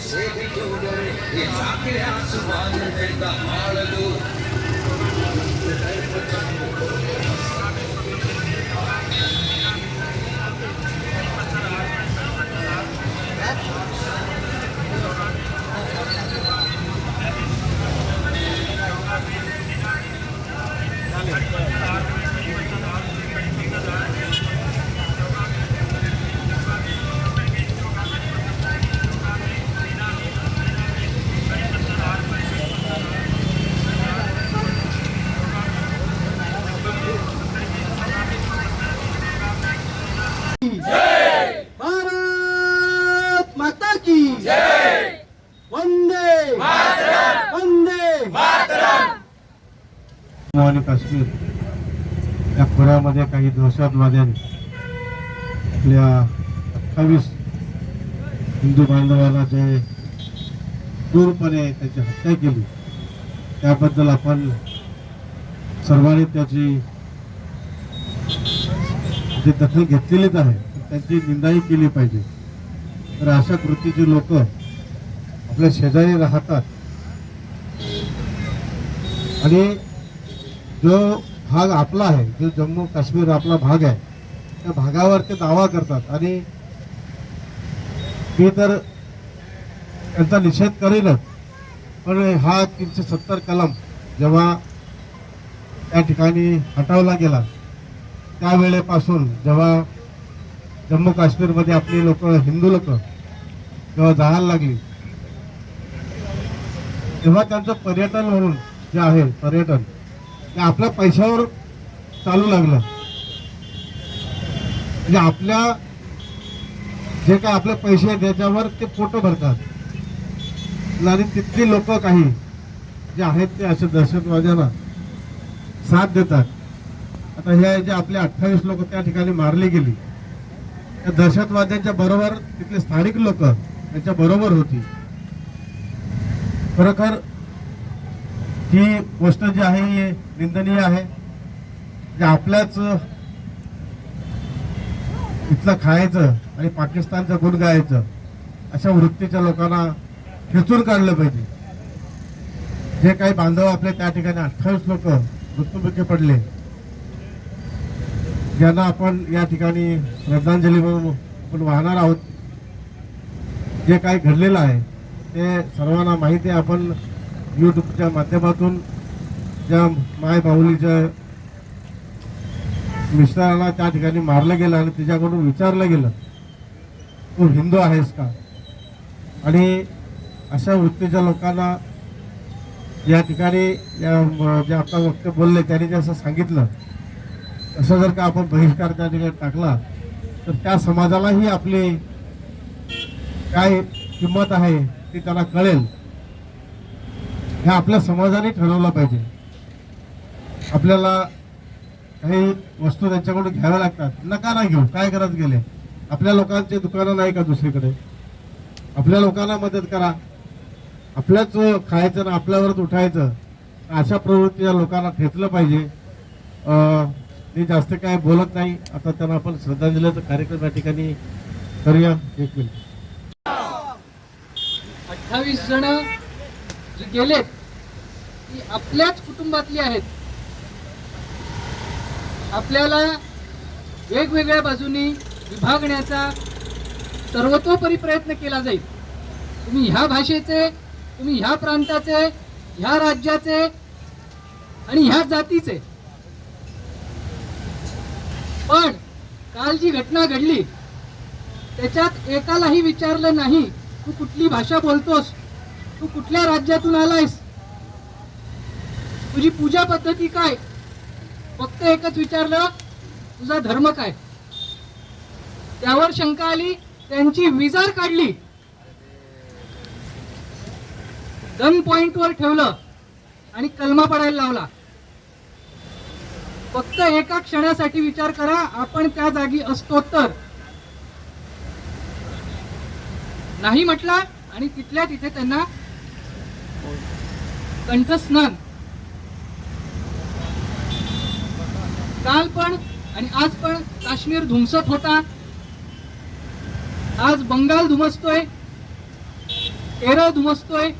से भी क्यों डरे ये भारत माता की वंदे। वंदे। जम्मू आणि काश्मीर या खोऱ्यामध्ये काही दहशतवाद्यांनी आपल्या अठ्ठावीस हिंदू बांधवाला जे क्रूरपणे त्याची हत्या केली त्याबद्दल आपण सर्वांनी त्याची जे दखल घेतलेलीच आहे त्यांची निंदाही केली पाहिजे. तर अशा कृतीचे लोक आपल्या शेजारी राहतात. आणि जो भाग आपला आहे जो जम्मू काश्मीर आपला भाग आहे त्या भागावर ते दावा करतात. आणि मी तर त्यांचा निषेध करेनच पण हा तीनशे सत्तर कलम जेव्हा त्या ठिकाणी हटवला गेला त्यावेळेपासून जेव्हा जम्मू काश्मीरमध्ये आपली लोक हिंदू लोक जेव्हा जायला लागली तेव्हा त्यांचं पर्यटन म्हणून जे आहे पर्यटन ते आपल्या पैशावर चालू लागलं. म्हणजे आपल्या जे काय आपले पैसे आहेत त्याच्यावर ते फोटो भरतात. आणि तिथली लोक काही जे आहेत ते असे दहशतवाद्यांना साथ देतात. आता हे जे आपले अठ्ठावीस लोक त्या ठिकाणी मारली गेली. त्या दहशतवाद्यांच्या बरोबर तिथले स्थानिक लोक त्यांच्या बरोबर होती. खरोखर ही गोष्ट जी आहे ही निंदनीय आहे. जे आपल्याच इथलं खायचं आणि पाकिस्तानचं गुण गायचं अशा वृत्तीच्या लोकांना खेचून काढलं पाहिजे. जे काही बांधव आपले त्या ठिकाणी अठ्ठावीस लोक मृत्युमुखी पडले ज्यांना आपण या ठिकाणी श्रद्धांजली म्हणून आपण वाहणार आहोत. जे काही घडलेलं आहे ते सर्वांना माहिती आहे. आपण यूट्यूबच्या माध्यमातून ज्या माय बाहुलीच्या मिस्टराला त्या ठिकाणी मारलं गेलं आणि तिच्याकडून विचारलं गेलं तू हिंदू आहेस का? आणि अशा वृत्तीच्या लोकांना या ठिकाणी या जे आता वक्ते बोलले त्यांनी जे असं सांगितलं असं जर का आपण बहिष्कार त्या ठिकाणी टाकला तर त्या समाजालाही आपली काय किंमत आहे ती त्याला कळेल. हे आपल्या समाजाने ठरवलं पाहिजे. आपल्याला काही वस्तू त्यांच्याकडून घ्याव्या लागतात. नका ना घेऊ. काय करत गेले? आपल्या लोकांचे दुकानं नाही का दुसरीकडे? आपल्या लोकांना मदत करा. आपल्याच खायचं ना आपल्यावरच उठायचं. अशा प्रवृत्तीच्या लोकांना ठेचलं पाहिजे. ते जास्त काय बोलत नाही. आता त्यांना आपण श्रद्धांजलीचा कार्यक्रम या ठिकाणी करूया. एक मिनिट. अठ्ठावीस जण जे गेलेत ती आपल्याच कुटुंबातली आहेत. आपल्याला वेगवेगळ्या बाजूनी विभागण्याचा सर्वतोपरी प्रयत्न केला जाईल. तुम्ही ह्या भाषेचे तुम्ही ह्या प्रांताचे ह्या राज्याचे आणि ह्या जातीचे पण काल जी घटना घडली त्याच्यात एकालाही विचारलं नाही तू कुठली भाषा बोलतोस? तू कुठल्या राज्यातून आलायस? तुझी पूजा पद्धती काय? फक्त एकच विचारलं तुझा धर्म काय? त्यावर शंका आली त्यांची विजार काढली. गन पॉइंटवर ठेवलं आणि कलमा पडायला लावला. फक्त एका क्षणासाठी विचार करा आपण त्या जागी असतो तर. नाही म्हटला आणि तिथल्या तिथे त्यांना कंठस्नान. काल पण आणि आज पण काश्मीर धुमसत होता. आज बंगाल धुमसतोय केरळ धुमसतोय.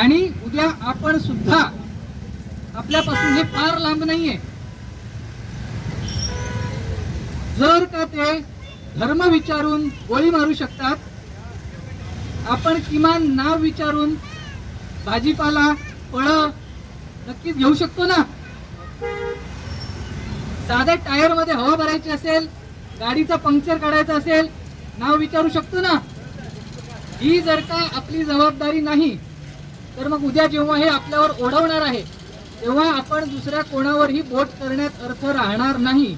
आणि उद्या आपण सुद्धा आपल्यापासून हे फार लांब नाहीये. जर का ते धर्म विचारून गोळी मारू शकतात आपण किमान नाव विचारून भाजीपाला फळं नक्कीच घेऊ शकतो ना. साध्या टायरमध्ये हवा भरायची असेल गाडीचा पंक्चर काढायचा असेल नाव विचारू शकतो ना. ही जर का आपली जबाबदारी नाही तर मग उद्या जेव्हा हे आपल्यावर ओढवणार आहे तेव्हा आपण दुसऱ्या कोणावरही बोट करण्यात अर्थ राहणार नाही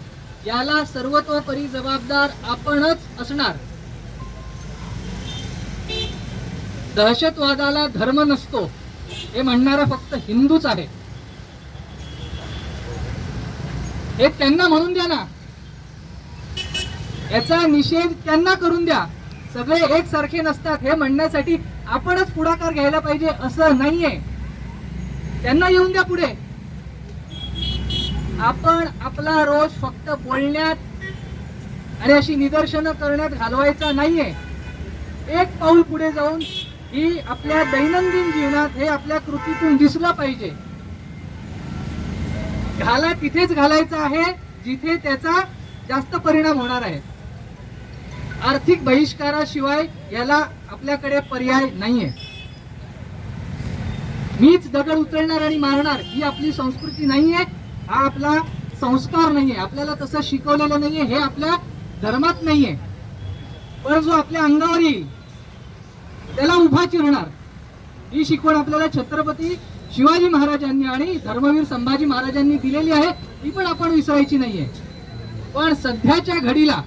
याला सर्वतोपरी जबाबदार आपणच असणार. दहशतवादाला धर्म नसतो हे म्हणणारा फक्त हिंदूच आहे हे त्यांना म्हणून द्या ना. याचा निषेध त्यांना करून द्या. सगळे एकसारखे नसतात हे म्हणण्यासाठी आपणच पुढाकार घ्यायला पाहिजे असं नाहीये. त्यांना येऊन द्या पुढे. आपण आपला रोष फक्त बोलण्यात आणि अशी निदर्शनं करण्यात घालवायचा नाहीये. एक पाऊल पुढे जाऊन ही आपल्या दैनंदिन जीवनात हे आपल्या कृतीतून दिसलं पाहिजे. घाला तिथेच घालायचा आहे जिथे त्याचा जास्त परिणाम होणार आहे. आर्थिक बहिष्काराशिवाय याला आपल्याकडे पर्याय नाहीये. मीच दगड उचलणार आणि मारणार ही आपली संस्कृती नाहीये हा आपला संस्कार नाहीये. आपल्याला तसं शिकवलेलं नाहीये हे आपल्या धर्मात नाहीये. पण जो आपल्या अंगावर येईल त्याला उभा चिरणार ही शिकवण आपल्याला छत्रपती शिवाजी महाराजांनी आणि धर्मवीर संभाजी महाराजांनी दिलेली आहे ती पण आपण विसरायची नाहीये. पण सध्याच्या घडीला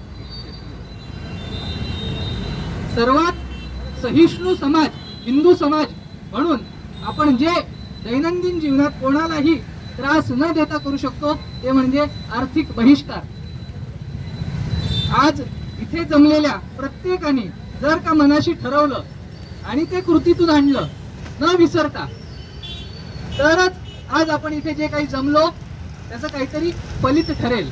सर्वात सहिष्णू समाज हिंदू समाज म्हणून आपण जे दैनंदिन जीवनात कोणालाही त्रास न देता करू शकतो ते म्हणजे आर्थिक बहिष्कार. आज इथे जमलेल्या प्रत्येकाने जर का मनाशी ठरवलं आणि ते कृतीतून आणलं न विसरता तरच आज आपण इथे जे काही जमलो त्याचं काहीतरी फलित ठरेल.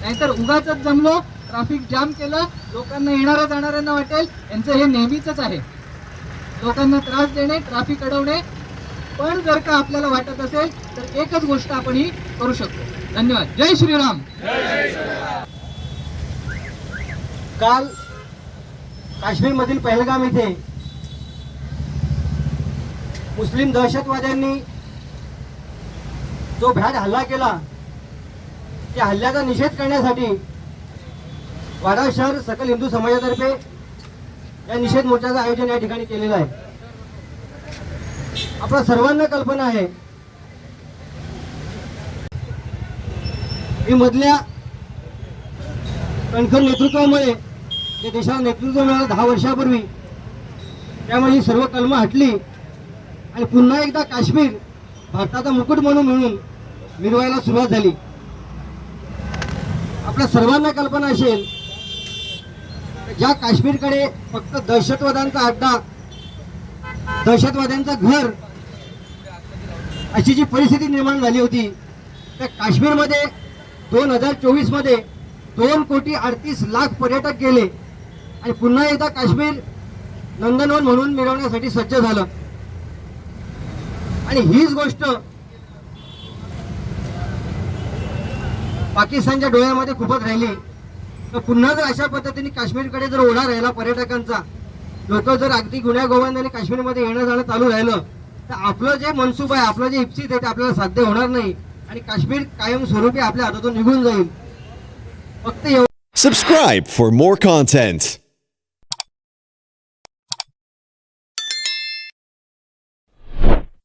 नाहीतर उगाच जमलो ट्रॅफिक जाम केलं लोकांना येणाऱ्या जाणाऱ्यांना वाटेल यांचं हे नेहमीच आहे. लोकांना त्रास देणे ट्रॅफिक अडवणे. पण जर का आपल्याला वाटत असेल तर एकच गोष्ट आपण ही करू शकतो. धन्यवाद. जय श्रीराम. काल काश्मीरमधील पहलगाम येथे मुस्लिम दहशतवाद्यांनी जो भ्याड हल्ला केला त्या हल्ल्याचा निषेध करण्यासाठी वाडा शहर सकल हिंदू समाजातर्फे या निषेध मोर्चाचं आयोजन या ठिकाणी केलेलं आहे. आपल्या सर्वांना कल्पना आहे मी मधल्या कणखर नेतृत्वामुळे जे देशाला नेतृत्व मिळालं दहा वर्षापूर्वी त्यामुळे ही सर्व कलमं हटली. आणि पुन्हा एकदा काश्मीर भारताचा मुकुट म्हणून मिळून मिरवायला सुरुवात झाली. आपल्या सर्वांना कल्पना असेल ज्या काश्मीरकडे फक्त दहशतवाद्यांचा अड्डा दहशतवाद्यांचं घर अशी जी परिस्थिती निर्माण झाली होती त्या काश्मीरमध्ये दोन हजार चोवीसमध्ये दोन कोटी अडतीस लाख पर्यटक गेले आणि पुन्हा एकदा काश्मीर नंदनवन म्हणून मिळवण्यासाठी सज्ज झालं. आणि हीच गोष्ट पाकिस्तानच्या डोळ्यामध्ये खूपच राहिली. तर पुन्हा जर अशा पद्धतीने काश्मीरकडे जर ओढा राहिला पर्यटकांचा लोक जर अगदी गुन्ह्या गोविंदाने काश्मीरमध्ये येणं जाणं चालू राहिलं तर आपलं जे मनसूब आहे आपलं जे इप्सित आहे ते आपल्याला साध्य होणार नाही आणि काश्मीर कायमस्वरूपी आपल्या हातातून निघून जाईल फक्त सबस्क्राईब फॉर मोर कॉन्टेंट.